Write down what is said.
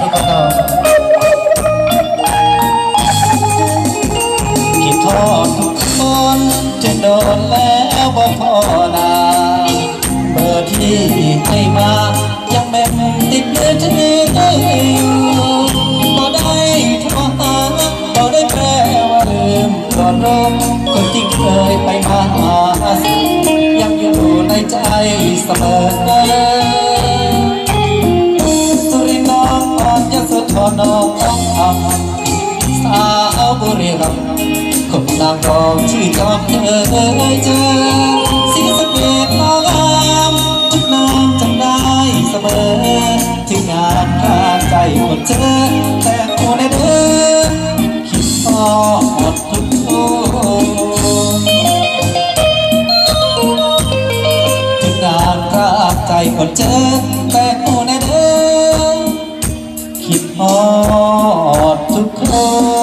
ทุกคนเนาะคิดทอดทุกคนจะโดนแล้วบ่พอนาเบอร์ที่ให้มายังแม่นติดมือถืออยู่บ่ได้โทรหาบ่ได้แปลว่าลืมก่อนลมคนที่เคยไปมาหายังอยู่ในใจเสมอ น้องอ่องอ่ำสาวบุรีรัมย์คนนางรองชื่อจอมเคยเจอสีสเกดน้องงามทุกนามจำได้เสมอถึงงานการใจหมดเจอแต่หัวในเดินคิดทอดทุกคนถึงงานกราบใจคนเจอแต่ หั